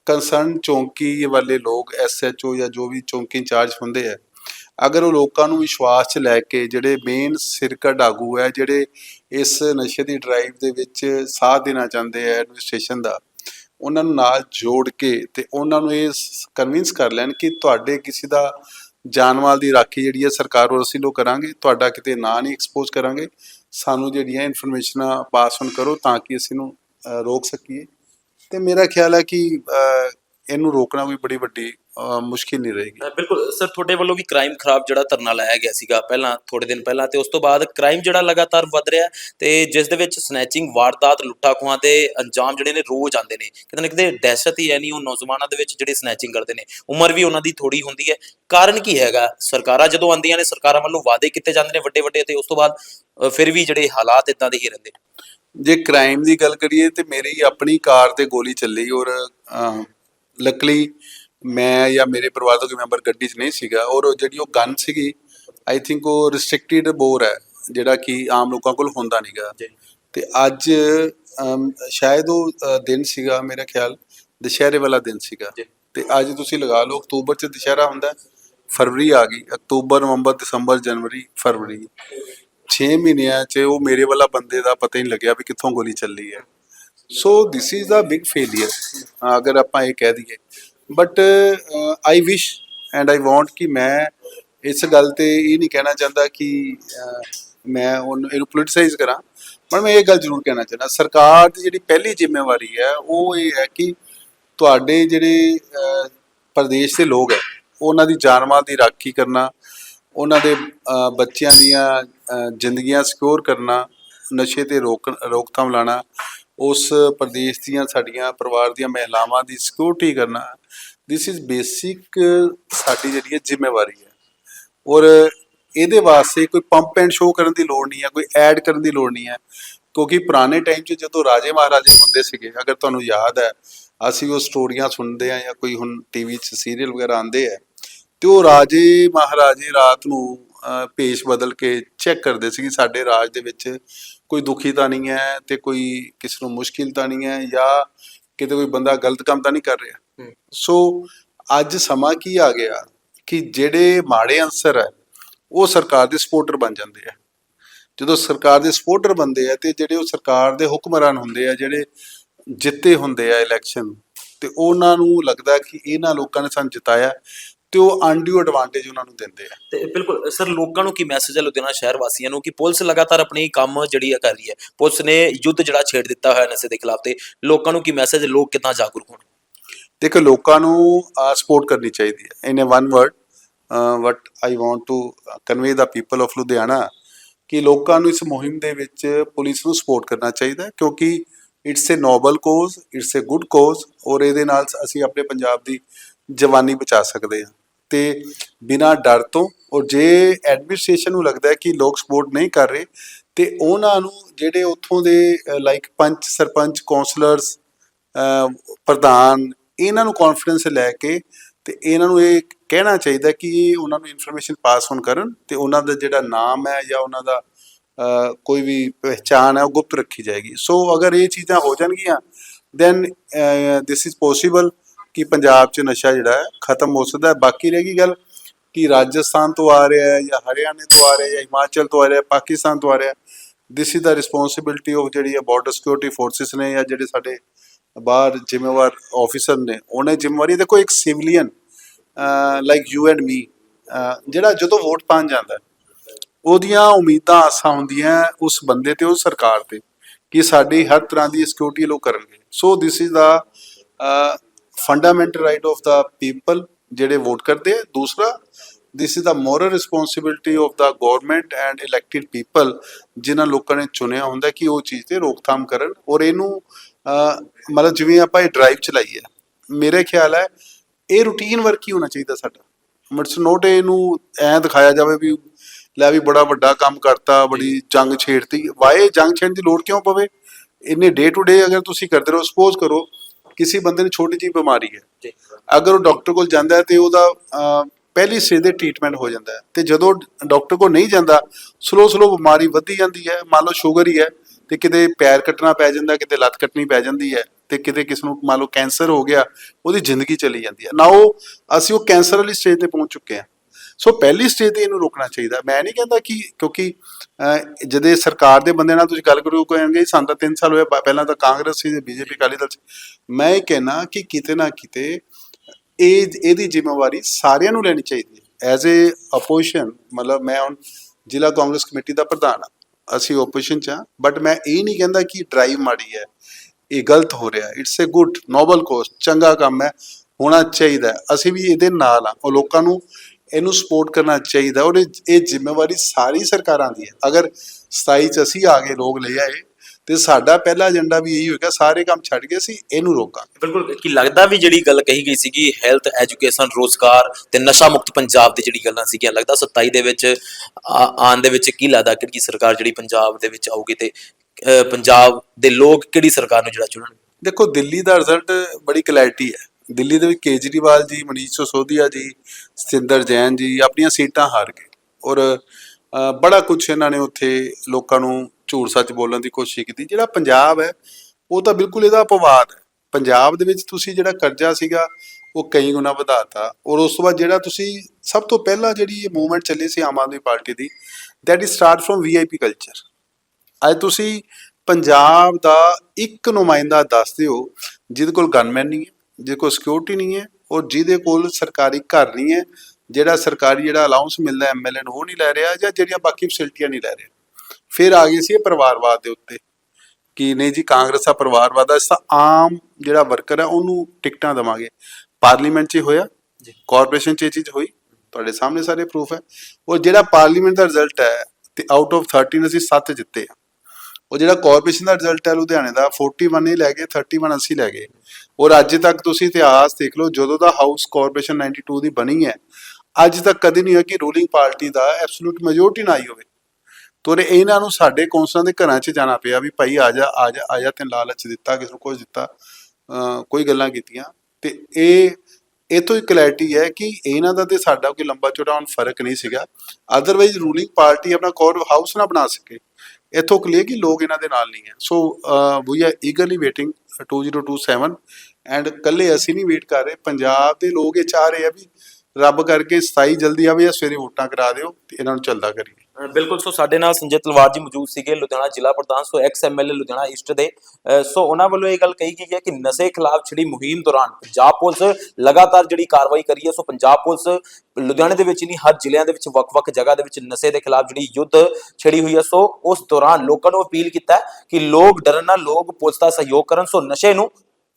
ਕੰਸਰਨ ਚੌਂਕੀ ਵਾਲੇ ਲੋਕ ਐਸਐਚਓ ਜਾਂ ਜੋ ਵੀ ਚੌਂਕੀ ਇੰਚਾਰਜ ਹੁੰਦੇ ਆ, ਅਗਰ ਉਹ ਲੋਕਾਂ ਨੂੰ ਵਿਸ਼ਵਾਸ 'ਚ ਲੈ ਕੇ ਜਿਹੜੇ ਮੇਨ ਸਿਰਕੱਢ ਆਗੂ ਹੈ, ਜਿਹੜੇ ਇਸ ਨਸ਼ੇ ਦੀ ਡਰਾਈਵ ਦੇ ਵਿੱਚ ਸਾਥ ਦੇਣਾ ਚਾਹੁੰਦੇ ਆ ਐਡਮਿਨਿਸਟ੍ਰੇਸ਼ਨ ਦਾ ਉਹਨਾਂ ਨੂੰ ਨਾਲ ਜੋੜ ਕੇ ਤੇ ਉਹਨਾਂ ਨੂੰ ਇਹ ਕਨਵਿੰਸ ਕਰ ਲੈਣ ਕਿ ਤੁਹਾਡੇ ਕਿਸੇ ਦਾ ਜਾਨਮਾਲ ਦੀ ਰਾਖੀ ਜਿਹੜੀ ਹੈ ਸਰਕਾਰ ਵੱਲੋਂ ਅਸੀਂ ਲੋ ਕਰਾਂਗੇ, ਤੁਹਾਡਾ ਕਿਤੇ ਨਾਂ ਨਹੀਂ ਐਕਸਪੋਜ਼ ਕਰਾਂਗੇ। ਸਾਨੂੰ ਜਿਹੜੀਆਂ ਇਨਫੋਰਮੇਸ਼ਨਾਂ ਪਾਸ ਔਨ ਕਰੋ ਤਾਂ ਕਿ ਅਸੀਂ ਨੂੰ ਰੋਕ ਸਕੀਏ। ਤੇ ਮੇਰਾ ਖਿਆਲ ਹੈ ਕਿ ਇਹਨੂੰ ਰੋਕਣਾ ਕੋਈ ਬੜੀ ਵੱਡੀ ਮੁਸ਼ਕਿਲ ਨਹੀਂ ਰਹੇਗੀ। ਬਿਲਕੁਲ ਸਰ ਤੁਹਾਡੇ ਵੱਲੋਂ ਵੀ ਕ੍ਰਾਈਮ ਖਰਾਬ ਜਿਹੜਾ ਧਰਨਾ ਲਾਇਆ ਗਿਆ ਸੀਗਾ ਪਹਿਲਾਂ ਥੋੜੇ ਦਿਨ ਪਹਿਲਾਂ ਤੇ ਉਸ ਤੋਂ ਬਾਅਦ ਕ੍ਰਾਈਮ ਜਿਹੜਾ ਲਗਾਤਾਰ ਵੱਧ ਰਿਹਾ ਤੇ ਜਿਸ ਦੇ ਵਿੱਚ ਸਨੈਚਿੰਗ ਵਾਰਦਾਤ ਲੁੱਟਾ ਖੋਹਾਂ ਦੇ ਅੰਜਾਮ ਜਿਹੜੇ ਨੇ ਰੋਜ਼ ਆਉਂਦੇ ਨੇ। ਕਿਤੇ ਨਾ ਕਿਤੇ ਦਹਿਸ਼ਤ ਹੀ ਹੈ ਨਹੀਂ ਉਹ ਨੌਜਵਾਨਾਂ ਦੇ ਵਿੱਚ ਜਿਹੜੇ ਸਨੈਚਿੰਗ ਕਰਦੇ ਨੇ। ਉਮਰ ਵੀ ਉਹਨਾਂ ਦੀ ਥੋੜੀ ਹੁੰਦੀ ਹੈ। ਕਾਰਨ ਕੀ ਹੈਗਾ? ਸਰਕਾਰਾਂ ਜਦੋਂ ਆਉਂਦੀਆਂ ਨੇ ਸਰਕਾਰਾਂ ਵੱਲੋਂ ਵਾਅਦੇ ਕੀਤੇ ਜਾਂਦੇ ਨੇ ਵੱਡੇ ਵੱਡੇ ਤੇ ਉਸ ਤੋਂ ਬਾਅਦ ਫਿਰ ਵੀ ਜਿਹੜੇ ਹਾਲਾਤ ਇਦਾਂ ਦੇ ਹੀ ਰਹਿੰਦੇ ਜੇ ਕ੍ਰਾਈਮ ਦੀ ਗੱਲ ਕਰੀਏ ਤੇ ਮੇਰੀ ਆਪਣੀ ਕਾਰ ਤੇ ਗੋਲੀ ਚੱਲੀ ਔਰ ਲੱਕਲੀ ਮੈਂ ਜਾਂ ਮੇਰੇ ਪਰਿਵਾਰ ਦਾ ਕੋਈ ਮੈਂਬਰ ਗੱਡੀ 'ਚ ਨਹੀਂ ਸੀਗਾ। ਔਰ ਜਿਹੜੀ ਉਹ ਗਨ ਸੀਗੀ ਆਈ ਥਿੰਕ ਉਹ ਰਿਸਟ੍ਰਿਕਟਿਡ ਬੋਰ ਹੈ ਜਿਹੜਾ ਕਿ ਆਮ ਲੋਕਾਂ ਕੋਲ ਹੁੰਦਾ ਨਹੀਂਗਾ ਤੇ ਅੱਜ ਸ਼ਾਇਦ ਉਹ ਦਿਨ ਸੀਗਾ ਮੇਰਾ ਖਿਆਲ ਦੁਸ਼ਹਿਰੇ ਵਾਲਾ ਦਿਨ ਸੀਗਾ। ਤੇ ਅੱਜ ਤੁਸੀਂ ਲਗਾ ਲਓ ਅਕਤੂਬਰ 'ਚ ਦੁਸ਼ਹਿਰਾ ਹੁੰਦਾ ਫਰਵਰੀ ਆ ਗਈ। ਅਕਤੂਬਰ ਨਵੰਬਰ ਦਸੰਬਰ ਜਨਵਰੀ ਫਰਵਰੀ। 6 ਮਹੀਨਿਆਂ 'ਚ ਉਹ ਮੇਰੇ ਵਾਲਾ ਬੰਦੇ ਦਾ ਪਤਾ ਹੀ ਨਹੀਂ ਲੱਗਿਆ ਵੀ ਕਿੱਥੋਂ ਗੋਲੀ ਚੱਲੀ ਹੈ। So this is the big failure ਅਗਰ ਆਪਾਂ ਇਹ ਕਹਿ ਦਈਏ but I wish and I want ਕਿ ਮੈਂ ਇਸ ਗੱਲ ਤੇ ਇਹ ਨਹੀਂ ਕਹਿਣਾ ਚਾਹੁੰਦਾ ਕਿ ਮੈਂ ਉਹਨੂੰ ਇਹਨੂੰ ਪੋਲਿਟਿਸਾਈਜ਼ ਕਰਾਂ ਪਰ ਮੈਂ ਇਹ ਗੱਲ ਜ਼ਰੂਰ ਕਹਿਣਾ ਚਾਹੁੰਦਾ ਸਰਕਾਰ ਦੀ ਜਿਹੜੀ ਪਹਿਲੀ ਜ਼ਿੰਮੇਵਾਰੀ ਹੈ ਉਹ ਇਹ ਹੈ ਕਿ ਤੁਹਾਡੇ ਜਿਹੜੇ ਪ੍ਰਦੇਸ਼ ਦੇ ਲੋਕ ਹੈ ਉਹਨਾਂ ਦੀ ਜਾਨ ਮਾਲ ਦੀ ਰਾਖੀ ਕਰਨਾ ਉਹਨਾਂ ਦੇ ਬੱਚਿਆਂ ਦੀਆਂ ਜ਼ਿੰਦਗੀਆਂ ਸਿਕਿਉਰ ਕਰਨਾ ਨਸ਼ੇ ਤੇ ਰੋਕ ਰੋਕਥਾਮ ਲਾਣਾ ਉਸ ਪ੍ਰਦੇਸ਼ ਦੀਆਂ ਸਾਡੀਆਂ ਪਰਿਵਾਰ ਦੀਆਂ ਮਹਿਲਾਵਾਂ ਦੀ ਸਿਕਿਉਰਿਟੀ ਕਰਨਾ ਥਿਸ ਇਜ਼ ਬੇਸਿਕ ਸਾਡੀ ਜਿਹੜੀ ਹੈ ਜ਼ਿੰਮੇਵਾਰੀ ਹੈ। ਔਰ ਇਹਦੇ ਵਾਸਤੇ ਕੋਈ ਪੰਪ ਐਂਡ ਸ਼ੋਅ ਕਰਨ ਦੀ ਲੋੜ ਨਹੀਂ ਹੈ, ਕੋਈ ਐਡ ਕਰਨ ਦੀ ਲੋੜ ਨਹੀਂ ਹੈ। ਕਿਉਂਕਿ ਪੁਰਾਣੇ ਟਾਈਮ 'ਚ ਜਦੋਂ ਰਾਜੇ ਮਹਾਰਾਜੇ ਹੁੰਦੇ ਸੀਗੇ, ਅਗਰ ਤੁਹਾਨੂੰ ਯਾਦ ਹੈ, ਅਸੀਂ ਉਹ ਸਟੋਰੀਆਂ ਸੁਣਦੇ ਆ ਜਾਂ ਕੋਈ ਹੁਣ ਟੀਵੀ 'ਚ ਸੀਰੀਅਲ ਵਗੈਰਾ ਆਉਂਦੇ ਆ ਤੇ ਉਹ ਰਾਜੇ ਮਹਾਰਾਜੇ ਰਾਤ ਨੂੰ ਭੇਸ਼ ਬਦਲ ਕੇ ਚੈੱਕ ਕਰਦੇ ਸੀ ਕਿ ਸਾਡੇ ਰਾਜ ਦੇ ਵਿੱਚ ਕੋਈ ਦੁਖੀ ਤਾਂ ਨਹੀਂ ਹੈ ਤੇ ਕੋਈ ਕਿਸੇ ਨੂੰ ਮੁਸ਼ਕਿਲ ਤਾਂ ਨਹੀਂ ਹੈ ਜਾਂ ਕਿਤੇ ਕੋਈ ਬੰਦਾ ਗਲਤ ਕੰਮ ਤਾਂ ਨਹੀਂ ਕਰ ਰਿਹਾ। ਸੋ ਅੱਜ ਸਮਾਂ ਕੀ ਆ ਗਿਆ ਕਿ ਜਿਹੜੇ ਮਾੜੇ ਅਨਸਰ ਹੈ ਉਹ ਸਰਕਾਰ ਦੇ ਸਪੋਰਟਰ ਬਣ ਜਾਂਦੇ ਆ। ਜਦੋਂ ਸਰਕਾਰ ਦੇ ਸਪੋਰਟਰ ਬੰਦੇ ਆ ਤੇ ਜਿਹੜੇ ਉਹ ਸਰਕਾਰ ਦੇ ਹੁਕਮਰਾਨ ਹੁੰਦੇ ਆ ਜਿਹੜੇ ਜਿੱਤੇ ਹੁੰਦੇ ਆ ਇਲੈਕਸ਼ਨ ਤੇ ਉਹਨਾਂ ਨੂੰ ਲੱਗਦਾ ਕਿ ਇਹਨਾਂ ਲੋਕਾਂ ਨੇ ਸਾਨੂੰ ਜਿਤਾਇਆ। ਤੇ ਉਹ ਅਨਡਿਊ ਐਡਵਾਂਟੇਜ ਉਹਨਾਂ ਨੂੰ ਦਿੰਦੇ ਆ। ਤੇ ਬਿਲਕੁਲ ਸਰ ਲੋਕਾਂ ਨੂੰ ਕੀ ਮੈਸੇਜ ਹੈ ਲੁਧਿਆਣਾ ਸ਼ਹਿਰ ਵਾਸੀਆਂ ਨੂੰ ਕਿ ਪੁਲਿਸ ਲਗਾਤਾਰ ਆਪਣੀ ਕੰਮ ਜਿਹੜੀ ਆ ਕਰ ਰਹੀ ਹੈ। ਪੁਲਿਸ ਨੇ ਯੁੱਧ ਜਿਹੜਾ ਛੇੜ ਦਿੱਤਾ ਹੋਇਆ ਨਸ਼ੇ ਦੇ ਖਿਲਾਫ ਤੇ ਲੋਕਾਂ ਨੂੰ ਕੀ ਮੈਸੇਜ ਲੋਕ ਕਿੱਦਾਂ ਜਾਗਰੂਕ ਹੋਣ? ਦੇਖੋ ਲੋਕਾਂ ਨੂੰ ਸਪੋਰਟ ਕਰਨੀ ਚਾਹੀਦੀ ਹੈ। In a one word what I want to convey the people of Ludhiana ਕਿ ਲੋਕਾਂ ਨੂੰ ਇਸ ਮੁਹਿੰਮ ਦੇ ਵਿੱਚ ਪੁਲਿਸ ਨੂੰ ਸਪੋਰਟ ਕਰਨਾ ਚਾਹੀਦਾ ਕਿਉਂਕਿ it's a noble cause it's a good cause ਔਰ ਇਹਦੇ ਨਾਲ ਅਸੀਂ ਆਪਣੇ ਪੰਜਾਬ ਦੀ ਜਵਾਨੀ ਬਚਾ ਸਕਦੇ ਹਾਂ। ਤੇ ਬਿਨਾਂ ਡਰ ਤੋਂ, ਔਰ ਜੇ ਐਡਮਿਨਿਸਟ੍ਰੇਸ਼ਨ ਨੂੰ ਲੱਗਦਾ ਹੈ ਕਿ ਲੋਕ ਸਪੋਰਟ ਨਹੀਂ ਕਰ ਰਹੇ, ਤੇ ਉਹਨਾਂ ਨੂੰ ਜਿਹੜੇ ਉੱਥੋਂ ਦੇ ਲਾਈਕ ਪੰਚ, ਸਰਪੰਚ ਕਾਉਂਸਲਰਸ ਪ੍ਰਧਾਨ, ਇਹਨਾਂ ਨੂੰ ਕੌਨਫੀਡੈਂਸ ਲੈ ਕੇ ਤੇ ਇਹਨਾਂ ਨੂੰ ਇਹ ਕਹਿਣਾ ਚਾਹੀਦਾ ਕਿ ਇਹ ਉਹਨਾਂ ਨੂੰ ਇਨਫੋਰਮੇਸ਼ਨ ਪਾਸ ਹੋਣ ਕਰਨ ਤੇ ਉਹਨਾਂ ਦਾ ਜਿਹੜਾ ਨਾਮ ਹੈ ਜਾਂ ਉਹਨਾਂ ਦਾ ਕੋਈ ਵੀ ਪਹਿਚਾਨ ਹੈ ਉਹ ਗੁਪਤ ਰੱਖੀ ਜਾਏਗੀ। ਸੋ ਅਗਰ ਇਹ ਚੀਜ਼ਾਂ ਹੋ ਜਾਣਗੀਆਂ ਦੈਨ ਦਿਸ ਇਜ਼ ਪੋਸੀਬਲ ਕਿ ਪੰਜਾਬ 'ਚ ਨਸ਼ਾ ਜਿਹੜਾ ਖਤਮ ਹੋ ਸਕਦਾ ਹੈ। ਬਾਕੀ ਗਈ ਗੱਲ ਕਿ ਰਾਜਸਥਾਨ ਤੋਂ ਆ ਰਿਹਾ ਹੈ ਜਾਂ ਹਰਿਆਣੇ ਤੋਂ ਆ ਰਿਹਾ ਹੈ ਜਾਂ ਹਿਮਾਚਲ ਤੋਂ ਆ ਰਿਹਾ ਹੈ, ਪਾਕਿਸਤਾਨ ਤੋਂ ਆ ਰਿਹਾ ਹੈ। This is the responsibility of ਜਿਹੜੀ ਹੈ ਬਾਰਡਰ ਸਿਕਿਉਰਿਟੀ ਫੋਰਸਿਸ ਨੇ ਜਾਂ ਜਿਹੜੇ ਸਾਡੇ ਬਾਹਰ ਜ਼ਿੰਮੇਵਾਰ ਆਫੀਸਰ ਨੇ, ਉਹਨੇ ਜ਼ਿੰਮੇਵਾਰੀ ਦੇਖੋ ਇੱਕ civilian like you and me ਜਿਹੜਾ ਜਦੋਂ ਵੋਟ ਪਾਣ ਜਾਂਦਾ ਉਹਦੀਆਂ ਉਮੀਦਾਂ ਆਸਾਂ ਹੁੰਦੀਆਂ ਉਸ ਬੰਦੇ ਤੇ, ਉਸ ਸਰਕਾਰ ਤੇ ਕਿ ਸਾਡੀ ਹਰ ਤਰ੍ਹਾਂ ਦੀ ਸਿਕਿਉਰਿਟੀ ਲੋਕ ਕਰਨਗੇ। So this is the fundamental right of the people ਜਿਹੜੇ ਵੋਟ ਕਰਦੇ ਆ। ਦੂਸਰਾ this is the moral responsibility of the government and elected people ਜਿਨ੍ਹਾਂ ਲੋਕਾਂ ਨੇ ਚੁਣਿਆ ਹੁੰਦਾ ਕਿ ਉਹ ਚੀਜ਼ ਤੇ ਰੋਕਥਾਮ ਕਰਨ। ਔਰ ਇਹਨੂੰ ਮਤਲਬ ਜਿਵੇਂ ਆਪਾਂ ਇਹ ਡਰਾਈਵ ਚਲਾਈ ਹੈ ਮੇਰੇ ਖਿਆਲ ਹੈ, ਇਹ ਰੂਟੀਨ ਵਰਕ ਹੀ ਹੋਣਾ ਚਾਹੀਦਾ ਸਾਡਾ। ਮਟਸ ਨੋਟ ਇਹਨੂੰ ਐਂ ਦਿਖਾਇਆ ਜਾਵੇ ਵੀ, ਲੈ ਵੀ ਬੜਾ ਵੱਡਾ ਕੰਮ ਕਰਤਾ, ਬੜੀ ਜੰਗ ਛੇੜਤੀ। ਵਾਏ ਜੰਗ ਛੇੜਨ ਦੀ ਲੋੜ ਕਿਉਂ ਪਵੇ? ਇਹਨੇ ਡੇ ਟੂ ਡੇ ਅਗਰ ਤੁਸੀਂ ਕਰਦੇ ਰਹੋ ਸਪੋਜ਼ ਕਰੋ ਕਿਸੇ ਬੰਦੇ ਨੂੰ ਛੋਟੀ ਜਿਹੀ ਬਿਮਾਰੀ ਹੈ। ਜੀ। ਅਗਰ ਉਹ ਡਾਕਟਰ ਕੋਲ ਜਾਂਦਾ ਹੈ ਤੇ ਉਹਦਾ ਪਹਿਲੀ ਸਟੇਜ ਦੇ ਟ੍ਰੀਟਮੈਂਟ ਹੋ ਜਾਂਦਾ ਹੈ। ਤੇ ਜਦੋਂ ਡਾਕਟਰ ਕੋਲ ਨਹੀਂ ਜਾਂਦਾ ਸਲੋ ਸਲੋ ਬਿਮਾਰੀ ਵੱਧਦੀ ਜਾਂਦੀ ਹੈ। ਮੰਨ ਲਓ ਸ਼ੂਗਰ ਹੀ ਹੈ ਤੇ ਕਿਤੇ ਪੈਰ ਕੱਟਣਾ ਪੈ ਜਾਂਦਾ ਕਿਤੇ ਲੱਤ ਕੱਟਣੀ ਪੈ ਜਾਂਦੀ ਹੈ ਤੇ ਕਿਤੇ ਕਿਸ ਨੂੰ ਮੰਨ ਲਓ ਕੈਂਸਰ ਹੋ ਗਿਆ ਉਹਦੀ ਜ਼ਿੰਦਗੀ ਚਲੀ ਜਾਂਦੀ ਹੈ। ਨਾ ਉਹ ਅਸੀਂ ਉਹ ਕੈਂਸਰ ਵਾਲੀ ਸਟੇਜ ਤੇ ਪਹੁੰਚ ਚੁੱਕੇ ਹਾਂ। ਸੋ ਪਹਿਲੀ ਸਟੇਜ ਤੇ ਇਹਨੂੰ ਰੋਕਣਾ ਚਾਹੀਦਾ। ਮੈਂ ਨਹੀਂ ਕਹਿੰਦਾ ਕਿ ਕਿਉਂਕਿ ਅਹ, ਜਦੇ ਸਰਕਾਰ ਦੇ ਬੰਦੇ ਨਾਲ ਤੁਸੀਂ ਗੱਲ ਕਰੋ ਕਹਿੰਗੇ ਸਾਨੂੰ ਤਾਂ 3 ਸਾਲ ਹੋਏ ਪਹਿਲਾਂ ਤਾਂ ਕਾਂਗਰਸ ਸੀ ਬੀਜੇਪੀ ਅਕਾਲੀ ਦਲ ਸੀ। ਮੈਂ ਇਹ ਕਹਿਣਾ ਕਿ ਕਿਤੇ ਨਾ ਕਿਤੇ ਇਹ ਇਹਦੀ ਜ਼ਿੰਮੇਵਾਰੀ ਸਾਰਿਆਂ ਨੂੰ ਲੈਣੀ ਚਾਹੀਦੀ ਹੈ। ਐਜ਼ ਅ ਆਪੋਜੀਸ਼ਨ ਮਤਲਬ ਮੈਂ ਹੁਣ ਜ਼ਿਲ੍ਹਾ ਕਾਂਗਰਸ ਕਮੇਟੀ ਦਾ ਪ੍ਰਧਾਨ ਹਾਂ ਅਸੀਂ ਆਪੋਜੀਸ਼ਨ ਚ ਹਾਂ ਬਟ ਮੈਂ ਇਹ ਨਹੀਂ ਕਹਿੰਦਾ ਕਿ ਡਰਾਈਵ ਮਾੜੀ ਹੈ ਇਹ ਗਲਤ ਹੋ ਰਿਹਾ it's a good noble cause ਚੰਗਾ ਕੰਮ ਹੈ ਹੋਣਾ ਚਾਹੀਦਾ ਅਸੀਂ ਵੀ ਇਹਦੇ ਨਾਲ ਆ ਉਹ ਲੋਕਾਂ ਨੂੰ ਇਹਨੂੰ ਸਪੋਰਟ ਕਰਨਾ ਚਾਹੀਦਾ ਔਰ ਇਹ ਜ਼ਿੰਮੇਵਾਰੀ ਸਾਰੀ ਸਰਕਾਰਾਂ ਦੀ ਹੈ। ਅਗਰ 27 ਚ ਅਸੀਂ ਆ ਗਏ ਲੋਕ ਲੈ ਆਏ ਤੇ ਸਾਡਾ ਪਹਿਲਾ ਏਜੰਡਾ ਵੀ ਇਹੀ ਹੋਏਗਾ ਸਾਰੇ ਕੰਮ ਛੱਡ ਕੇ ਅਸੀਂ ਇਹਨੂੰ ਰੋਕਾਂਗੇ। ਬਿਲਕੁਲ ਕੀ ਲੱਗਦਾ ਵੀ ਜਿਹੜੀ ਗੱਲ ਕਹੀ ਗਈ ਸੀਗੀ ਹੈਲਥ ਐਜੂਕੇਸ਼ਨ ਰੋਜ਼ਗਾਰ ਤੇ ਨਸ਼ਾ ਮੁਕਤ ਪੰਜਾਬ ਦੀ ਜਿਹੜੀ ਗੱਲਾਂ ਸੀਗੀਆਂ ਲੱਗਦਾ 27 ਦੇ ਵਿੱਚ ਆਉਣ ਦੇ ਵਿੱਚ ਕੀ ਲੱਗਦਾ ਕਿਹੜੀ ਸਰਕਾਰ ਜਿਹੜੀ ਪੰਜਾਬ ਦੇ ਵਿੱਚ ਆਊਗੀ ਤੇ ਪੰਜਾਬ ਦੇ ਲੋਕ ਕਿਹੜੀ ਸਰਕਾਰ ਨੂੰ ਜਿਹੜਾ ਚੁਣਨਗੇ? ਦੇਖੋ ਦਿੱਲੀ ਦਾ ਰਿਜ਼ਲਟ ਬੜੀ ਕਲੈਰਿਟੀ ਹੈ। ਦਿੱਲੀ ਦੇ ਵਿੱਚ ਕੇਜਰੀਵਾਲ ਜੀ, ਮਨੀਸ਼ ਸਿਸੋਦੀਆ ਜੀ, ਸਤਿੰਦਰ ਜੈਨ ਜੀ ਆਪਣੀਆਂ ਸੀਟਾਂ ਹਾਰ ਗਏ। ਔਰ ਬੜਾ ਕੁਝ ਇਹਨਾਂ ਨੇ ਉੱਥੇ ਲੋਕਾਂ ਨੂੰ ਝੂਠ ਸੱਚ ਬੋਲਣ ਦੀ ਕੋਸ਼ਿਸ਼ ਕੀਤੀ। ਜਿਹੜਾ ਪੰਜਾਬ ਹੈ, ਉਹ ਤਾਂ ਬਿਲਕੁਲ ਇਹਦਾ ਅਪਵਾਦ ਹੈ। ਪੰਜਾਬ ਦੇ ਵਿੱਚ ਤੁਸੀਂ ਜਿਹੜਾ ਕਰਜ਼ਾ ਸੀਗਾ, ਉਹ ਕਈ ਗੁਣਾ ਵਧਾਤਾ। ਔਰ ਉਸ ਤੋਂ ਬਾਅਦ ਜਿਹੜਾ ਤੁਸੀਂ ਸਭ ਤੋਂ ਪਹਿਲਾਂ ਜਿਹੜੀ ਇਹ ਮੂਵਮੈਂਟ ਚੱਲੀ ਸੀ Aam Aadmi party the that is start from VIP culture ਅੱਜ ਤੁਸੀਂ ਪੰਜਾਬ ਦਾ ਇੱਕ ਨੁਮਾਇੰਦਾ ਦੱਸ ਦਿਓ, ਜਿਹਦੇ ਕੋਲ ਗਨਮੈਨ ਨਹੀਂ ਹੈ। ਜਿਹਦੇ ਕੋਲ ਸਿਕਿਉਰਿਟੀ ਨਹੀਂ ਹੈ ਔਰ ਜਿਹਦੇ ਕੋਲ ਸਰਕਾਰੀ ਘਰ ਨਹੀਂ ਹੈ ਜਿਹੜਾ ਸਰਕਾਰੀ ਜਿਹੜਾ ਅਲਾਉਂਸ ਮਿਲਦਾ ਐਮਐਲਏ ਨੂੰ ਉਹ ਨਹੀਂ ਲੈ ਰਿਹਾ ਜਾਂ ਜਿਹੜੀਆਂ ਬਾਕੀ ਫੈਸਿਲਿਟੀਆਂ ਨਹੀਂ ਲੈ ਰਿਹਾ। ਫਿਰ ਆ ਗਈ ਸੀ ਇਹ ਪਰਿਵਾਰਵਾਦ ਦੇ ਉੱਤੇ ਕਿ ਨਹੀਂ ਜੀ ਕਾਂਗਰਸ ਦਾ ਪਰਿਵਾਰਵਾਦ ਆ ਆਮ ਜਿਹੜਾ ਵਰਕਰ ਹੈ ਉਹਨੂੰ ਟਿਕਟਾਂ ਦੇਵਾਂਗੇ। ਪਾਰਲੀਮੈਂਟ 'ਚ ਹੀ ਹੋਇਆ ਜੀ। ਕਾਰਪੋਰੇਸ਼ਨ 'ਚ ਇਹ ਚੀਜ਼ ਹੋਈ ਤੁਹਾਡੇ ਸਾਹਮਣੇ ਸਾਰੇ ਪ੍ਰੂਫ ਹੈ। ਉਹ ਜਿਹੜਾ ਪਾਰਲੀਮੈਂਟ ਦਾ ਰਿਜ਼ਲਟ ਹੈ ਤੇ ਆਊਟ ਆਫ 13 ਅਸੀਂ 7 ਜਿੱਤੇ ਆ। ਉਹ ਜਿਹੜਾ ਕਾਰਪੋਰੇਸ਼ਨ ਦਾ ਰਿਜ਼ਲਟ ਹੈ ਲੁਧਿਆਣੇ ਦਾ 41 ਹੀ ਲੈ ਗਏ 31 ਅਸੀਂ ਲੈ ਗਏ। ਔਰ ਅੱਜ ਤੱਕ ਤੁਸੀਂ ਇਤਿਹਾਸ ਦੇਖ ਲਓ, ਜਦੋਂ ਦਾ ਹਾਊਸ ਕਾਰਪੋਰੇਸ਼ਨ 92 ਦੀ ਬਣੀ ਹੈ, ਅੱਜ ਤੱਕ ਕਦੇ ਨਹੀਂ ਹੋਇਆ ਕਿ ਰੂਲਿੰਗ ਪਾਰਟੀ ਦਾ ਐਬਸੋਲੂਟ ਮੈਜੋਰਟੀ ਨਾ ਆਈ ਹੋਵੇ। ਤੋਰੇ ਇਹਨਾਂ ਨੂੰ ਸਾਡੇ ਕੌਂਸਲਾਂ ਦੇ ਘਰਾਂ 'ਚ ਜਾਣਾ ਪਿਆ ਵੀ ਭਾਈ ਆ ਜਾ ਆ ਜਾ ਆ ਜਾ, ਤੈਨੂੰ ਲਾਲਚ ਦਿੱਤਾ, ਕਿਸ ਨੂੰ ਕੁਝ ਦਿੱਤਾ ਕੋਈ ਗੱਲਾਂ ਕੀਤੀਆਂ। ਤੇ ਇਹ ਇਹ ਤੋਂ ਹੀ ਕਲੈਰਿਟੀ ਹੈ ਕਿ ਇਹਨਾਂ ਦਾ ਤੇ ਸਾਡਾ ਕੋਈ ਲੰਬਾ ਚੌੜਾ ਹੁਣ ਫ਼ਰਕ ਨਹੀਂ ਸੀਗਾ। ਅਦਰਵਾਈਜ਼ ਰੂਲਿੰਗ ਪਾਰਟੀ ਆਪਣਾ ਕੋਰ ਹਾਊਸ ਨਾ ਬਣਾ ਸਕੇ। ਇੱਥੋਂ ਕਲੀਅਰ ਕਿ ਲੋਕ ਇਹਨਾਂ ਦੇ ਨਾਲ ਨਹੀਂ ਹੈ। So we are eagerly waiting 2027 and ਕੱਲੇ ਅਸੀਂ ਨਹੀਂ ਵੇਟ ਕਰ ਰਹੇ। ਪੰਜਾਬ ਦੇ ਲੋਕ ਇਹ ਚਾਹ ਰਹੇ ਆ ਵੀ ਰੱਬ ਕਰਕੇ 27 ਜਲਦੀ ਆਵੇ ਜਾਂ ਸਵੇਰੇ ਵੋਟਾਂ ਕਰਾ ਦਿਓ ਤੇ ਇਹਨਾਂ ਨੂੰ ਚੱਲਦਾ ਕਰੀਏ। ਬਿਲਕੁਲ, ਸੋ ਸਾਡੇ ਨਾਲ ਸੰਜੇ ਤਲਵਾਰ ਜੀ ਮੌਜੂਦ ਸੀਗੇ, ਲੁਧਿਆਣਾ ਜ਼ਿਲ੍ਹਾ ਪ੍ਰਧਾਨ, so ex MLA Ludhiana east ਦੇ। ਸੋ ਉਹਨਾਂ ਵੱਲੋਂ ਇਹ ਗੱਲ ਕਹੀ ਗਈ ਹੈ ਕਿ ਨਸ਼ੇ ਖਿਲਾਫ ਛਿੜੀ ਮੁਹਿੰਮ ਦੌਰਾਨ ਪੰਜਾਬ ਪੁਲਿਸ ਲਗਾਤਾਰ ਜਿਹੜੀ ਕਾਰਵਾਈ ਕਰੀ ਹੈ, ਸੋ ਪੰਜਾਬ ਪੁਲਿਸ ਲੁਧਿਆਣੇ ਦੇ ਵਿੱਚ ਨਹੀਂ, ਹਰ ਜ਼ਿਲ੍ਹਿਆਂ ਦੇ ਵਿੱਚ ਵੱਖ-ਵੱਖ ਜਗ੍ਹਾ ਦੇ ਵਿੱਚ ਨਸ਼ੇ ਦੇ ਖਿਲਾਫ ਜਿਹੜੀ ਯੁੱਧ ਛਿੜੀ ਹੋਈ ਹੈ। ਸੋ ਉਸ ਦੌਰਾਨ ਲੋਕਾਂ ਨੂੰ ਅਪੀਲ ਕੀਤਾ ਕਿ ਲੋਕ ਡਰਨ ਨਾ ਲੋਕ ਪੁਲਿਸ ਦਾ ਸਹਿਯੋਗ ਕਰਨ, ਸੋ ਨਸ਼ੇ ਨੂੰ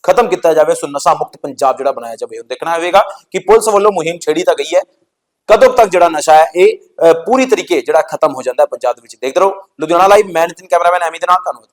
ਖਤਮ ਕੀਤਾ ਜਾਵੇ, ਸੋ ਨਸ਼ਾ ਮੁਕਤ ਪੰਜਾਬ ਜਿਹੜਾ ਬਣਾਇਆ ਜਾਵੇ। ਹੁਣ ਦੇਖਣਾ ਹੋਵੇਗਾ ਕਿ ਪੁਲਿਸ ਵੱਲੋਂ ਮੁਹਿੰਮ ਛੇੜੀ ਤਾਂ ਗਈ ਹੈ ਕਦੋਂ ਤੱਕ ਜਿਹੜਾ ਨਸ਼ਾ ਹੈ ਇਹ ਅ, ਪੂਰੀ ਤਰੀਕੇ ਜਿਹੜਾ ਖਤਮ ਹੋ ਜਾਂਦਾ ਪੰਜਾਬ ਦੇ ਵਿੱਚ। ਦੇਖਦੇ ਰਹੋ ਲੁਧਿਆਣਾ ਲਾਈਵ ਮੈਂ ਨਿਤਿਨ ਕੈਮਰਾਮੈਨ ਐਮੀ ਦੇ ਨਾਲ ਧੰਨਵਾਦ।